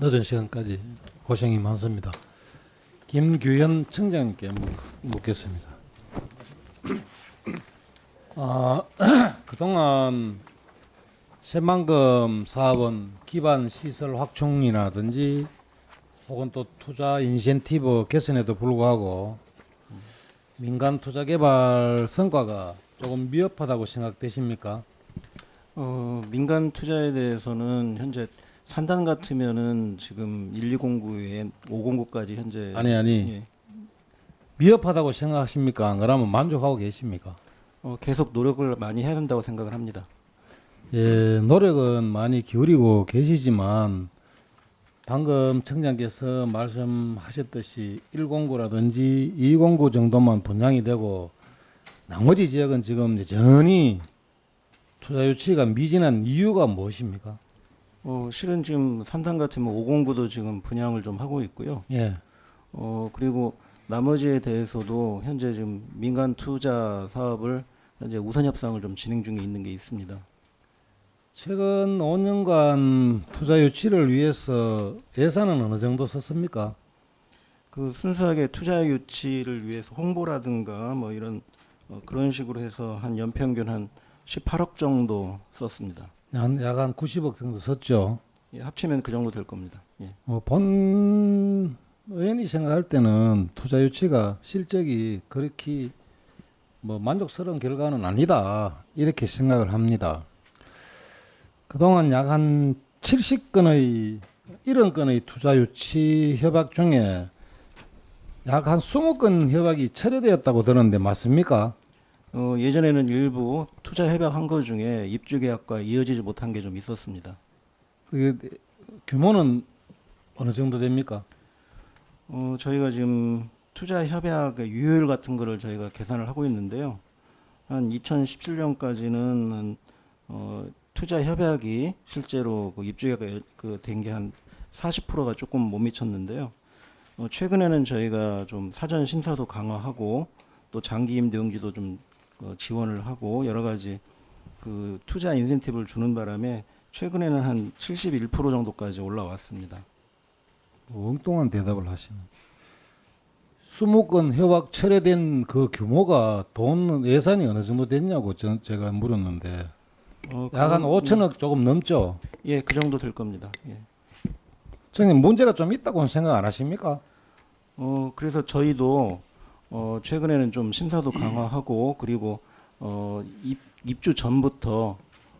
늦은 시간까지 고생이 많습니다. 김규현 청장님께 묻- 묻겠습니다. 아, 그동안 새만금 사업은 기반 시설 확충이라든지 혹은 또 투자 인센티브 개선에도 불구하고 민간 투자 개발 성과가 조금 미흡하다고 생각되십니까? 어, 민간 투자에 대해서는 현재 산단 같으면은 지금 1209에 509까지 현재 아니 아니 예, 미흡하다고 생각하십니까? 안 그러면 만족하고 계십니까? 어, 계속 노력을 많이 해야 된다고 생각을 합니다. 예, 노력은 많이 기울이고 계시지만 방금 청장께서 말씀하셨듯이 109라든지 209 정도만 분양이 되고 나머지 지역은 지금 여전히 투자 유치가 미진한 이유가 무엇입니까? 어, 실은 지금 산단 같으면 509도 지금 분양을 좀 하고 있고요. 예, 어, 그리고 나머지에 대해서도 현재 지금 민간 투자 사업을 현재 우선 협상을 좀 진행 중에 있는 게 있습니다. 최근 5년간 투자 유치를 위해서 예산은 어느 정도 썼습니까? 그 순수하게 투자 유치를 위해서 홍보라든가 뭐 이런 어, 그런 식으로 해서 한 연평균 한 18억 정도 썼습니다. 한 약 한 90억 정도 썼죠. 예, 합치면 그 정도 될 겁니다. 예. 어, 본 의원이 생각할 때는 투자 유치가 실적이 그렇게 뭐 만족스러운 결과는 아니다 이렇게 생각을 합니다. 그동안 약 한 70건의 70건의 투자 유치 협약 중에 약 한 20건 협약이 철회되었다고 들었는데 맞습니까? 어, 예전에는 일부 투자 협약한 것 중에 입주 계약과 이어지지 못한 게 좀 있었습니다. 그게 규모는 어느 정도 됩니까? 어, 저희가 지금 투자 협약의 유효율 같은 거를 저희가 계산을 하고 있는데요. 한 2017년까지는 한, 어, 투자 협약이 실제로 그 입주 계약이 그된 게 한 40%가 조금 못 미쳤는데요. 어, 최근에는 저희가 좀 사전 심사도 강화하고 또 장기 임대용지도 좀 어, 지원을 하고 여러 가지 그 투자 인센티브를 주는 바람에 최근에는 한 71% 정도까지 올라왔습니다. 뭐 엉뚱한 대답을 하시는. 20건 협약 철회된 그 규모가 돈 예산이 어느 정도 됐냐고 저, 제가 물었는데 어, 약한 그건- 5천억 조금 넘죠. 예, 그 정도 될 겁니다. 예. 저는 문제가 좀 있다고는 생각 안 하십니까? 어, 그래서 저희도 어, 최근에는 좀 심사도 강화하고 그리고 어, 입, 입주 전부터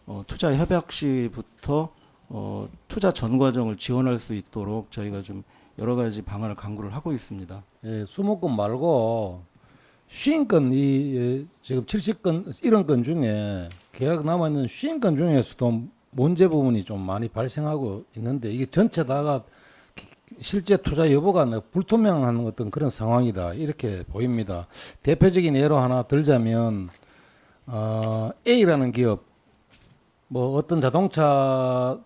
어, 투자 협약 시부터 어, 투자 전 과정을 지원할 수 있도록 저희가 좀 여러 가지 방안을 강구를 하고 있습니다. 예, 20건 말고 50건 이 예, 지금 70건 70건 중에 계약 남아 있는 50건 중에서도 문제 부분이 좀 많이 발생하고 있는데 이게 전체 다가 기- 실제 투자 여부가 뭐 불투명한 어떤 그런 상황이다 이렇게 보입니다. 대표적인 예로 하나 들자면 어, A라는 기업 뭐 어떤 자동차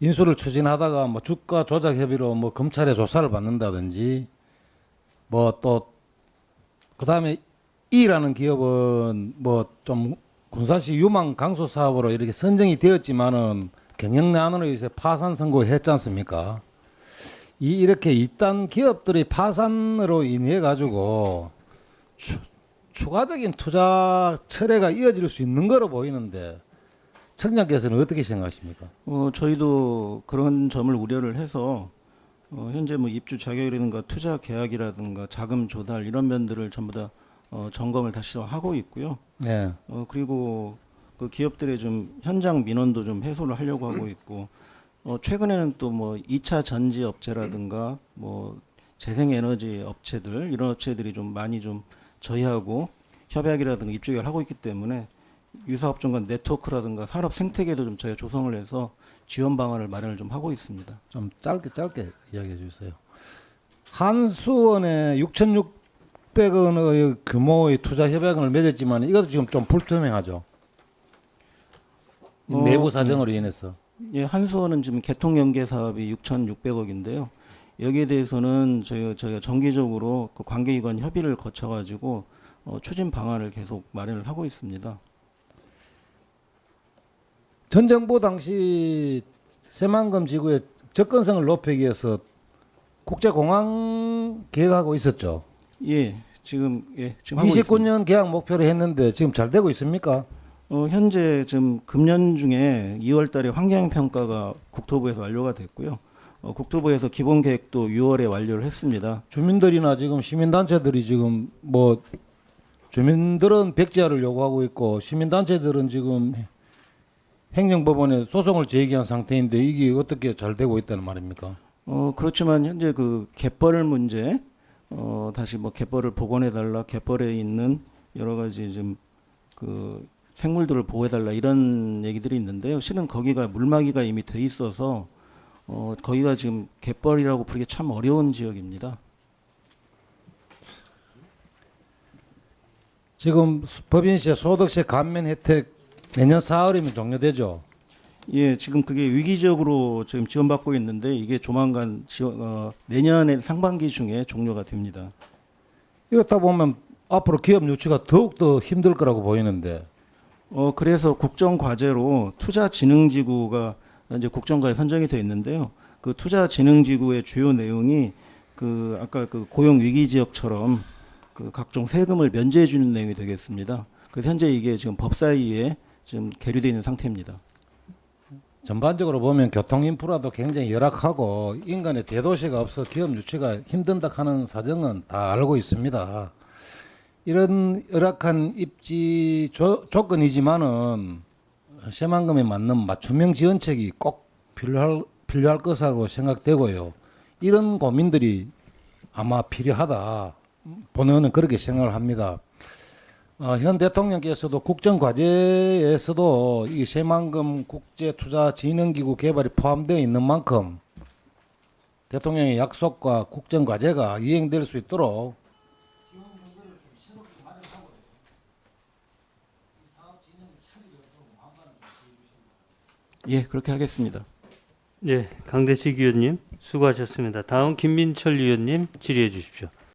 인수를 추진하다가 뭐 주가 조작 협의로 뭐 검찰에 조사를 받는다든지 뭐 또 그다음에 E라는 기업은 뭐 좀 군산시 유망 강소 사업으로 이렇게 선정이 되었지만은 경영난으로 이제 파산 선고했지 않습니까? 이 이렇게 이딴 기업들이 파산으로 인해 가지고 추, 추가적인 투자 철회가 이어질 수 있는 거로 보이는데 청장께서는 어떻게 생각하십니까? 어, 저희도 그런 점을 우려를 해서 어, 현재 뭐 입주 자격이라든가 투자 계약이라든가 자금 조달 이런 면들을 전부 다 어, 점검을 다시 하고 있고요. 네. 어, 그리고 그 기업들의 좀 현장 민원도 좀 해소를 하려고 하고 있고 어, 최근에는 또 뭐 2차 전지 업체라든가 뭐 재생에너지 업체들 이런 업체들이 좀 많이 좀 저희하고 협약이라든가 입주 계약을 하고 있기 때문에 유사업종 간 네트워크라든가 산업 생태계도 좀 저희가 조성을 해서 지원 방안을 마련을 좀 하고 있습니다. 좀 짧게 짧게 이야기해 주세요. 한수원에 6,600원의 규모의 투자 협약을 맺었지만 이것도 지금 좀 불투명하죠. 어, 내부 사정으로 인해서. 예, 한수원은 지금 개통 연계 사업이 6,600억인데요. 여기에 대해서는 저희가, 저희가 정기적으로 그 관계기관 협의를 거쳐가지고 어, 추진 방안을 계속 마련을 하고 있습니다. 전 정부 당시 새만금 지구에 접근성을 높이기 위해서 국제공항 계획하고 있었죠. 예, 지금 예, 지금 하고 있습니다. 29년 계약 목표로 했는데 지금 잘 되고 있습니까? 어, 현재 지금 금년 중에 2월 달에 환경 평가가 국토부에서 완료가 됐고요. 어, 국토부에서 기본 계획도 6월에 완료를 했습니다. 주민들이나 지금 시민단체들이 지금 뭐 주민들은 백지화를 요구하고 있고 시민단체들은 지금 행정법원에 소송을 제기한 상태인데 이게 어떻게 잘 되고 있다는 말입니까? 어, 그렇지만 현재 그 갯벌 문제 어, 다시 뭐 갯벌을 복원해 달라 갯벌에 있는 여러 가지 좀그 생물들을 보호해 달라 이런 얘기들이 있는데요. 실은 거기가 물막이가 이미 돼 있어서 어, 거기가 지금 갯벌이라고 부르기 참 어려운 지역입니다. 지금 법인세 소득세 감면 혜택 내년 4월이면 종료되죠. 예, 지금 그게 위기적으로 지금 지원받고 있는데 이게 조만간 지원, 어, 내년에 상반기 중에 종료가 됩니다. 이렇다 보면 앞으로 기업 유치가 더욱 더 힘들 거라고 보이는데 어, 그래서 국정 과제로 투자진흥지구가 이제 국정과에 선정이 되어 있는데요. 그 투자진흥지구의 주요 내용이 그 아까 그 고용 위기 지역처럼 그 각종 세금을 면제해 주는 내용이 되겠습니다. 그래서 현재 이게 지금 법사위에 지금 계류되어 있는 상태입니다. 전반적으로 보면 교통 인프라도 굉장히 열악하고 인간의 대도시가 없어 기업 유치가 힘든다 하는 사정은 다 알고 있습니다. 이런 열악한 입지 조, 조건이지만은 새만금에 맞는 맞춤형 지원책이 꼭 필요할, 필요할 것이라고 생각되고요. 이런 고민들이 아마 필요하다. 본의원은 그렇게 생각을 합니다. 어, 현 대통령께서도 국정 과제에서도 이 새만금 국제투자진흥기구 개발이 포함되어 있는 만큼 대통령의 약속과 국정 과제가 이행될 수 있도록 예, 그렇게 하겠습니다. 예, 강대식 의원님 수고하셨습니다. 다음 김민철 의원님 질의해 주십시오.